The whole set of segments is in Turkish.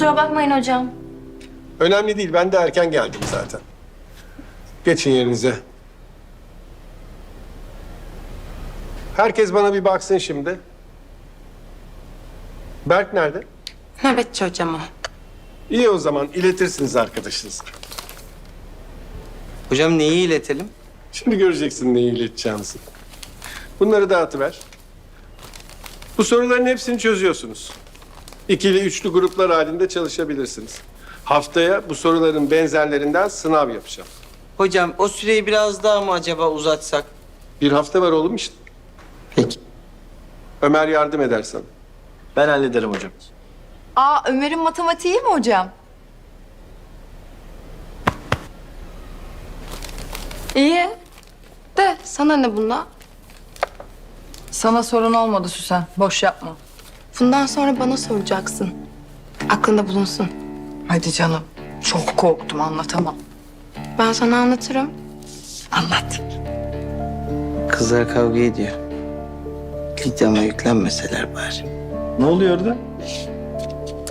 Kusura bakmayın hocam. Önemli değil. Ben de erken geldim zaten. Geçin yerinize. Herkes bana bir baksın şimdi. Berk nerede? Nöbetçi hocam o. İyi o zaman iletirsiniz arkadaşınıza. Hocam neyi iletelim? Şimdi göreceksin neyi ileteceğimizi. Bunları dağıtıver. Bu soruların hepsini çözüyorsunuz. İkili, üçlü gruplar halinde çalışabilirsiniz. Haftaya bu soruların benzerlerinden sınav yapacağım. Hocam o süreyi biraz daha mı acaba uzatsak? Bir hafta var oğlum işte. Peki. Ömer yardım edersen. Ben hallederim hocam. Aa Ömer'in matematiği mi hocam? İyi. De sana ne bunda? Sana sorun olmadı Süsen. Boş yapma. Bundan sonra bana soracaksın. Aklında bulunsun. Hadi canım. Çok korktum anlatamam. Ben sana anlatırım. Anlat. Kızlar kavga ediyor. Lidyama yüklenmeseler bari. Ne oluyor orada?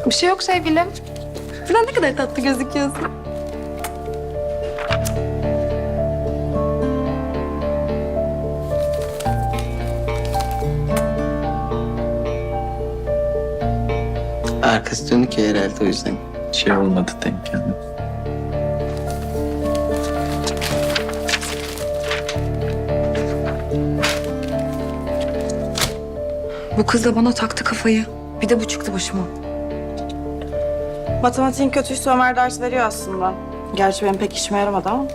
Bir şey yok sevgilim. Falan ne kadar tatlı gözüküyorsun. Arkası dönük ya herhalde o yüzden. Şey olmadı denk geldi. Bu kız da bana taktı kafayı. Bir de bu çıktı başıma. Matematiğin kötüyse Ömer ders veriyor aslında. Gerçi benim pek işime yaramadı ama.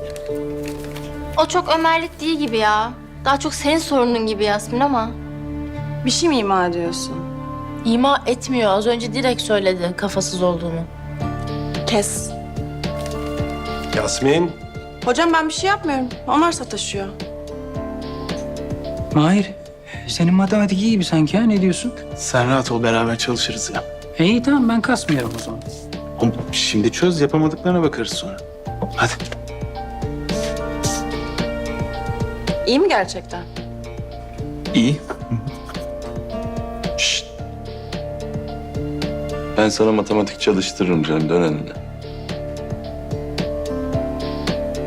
O çok Ömerlik değil gibi ya. Daha çok senin sorunun gibi Yasmin ama. Bir şey mi ima ediyorsun? İma etmiyor. Az önce direkt söyledi kafasız olduğunu. Kes. Yasmin. Hocam ben bir şey yapmıyorum. Onlar sataşıyor. Mahir, senin matematik iyi gibi sanki ha ne diyorsun? Sen rahat ol beraber çalışırız ya. E, iyi tamam ben kasmıyorum o zaman. Oğlum, Şimdi çöz yapamadıklarına bakarız sonra. Hadi. İyi mi gerçekten? İyi. Ben sana matematik çalıştırırım canım dön önüne.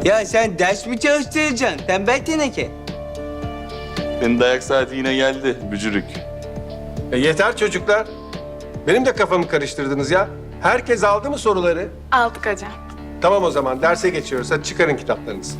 Ya sen ders mi çalıştıracaksın? Tembel teneke. Senin dayak saati yine geldi bücürük. E yeter çocuklar. Benim de kafamı karıştırdınız ya. Herkes aldı mı soruları? Aldık hocam. Tamam o zaman derse geçiyoruz. Hadi çıkarın kitaplarınızı.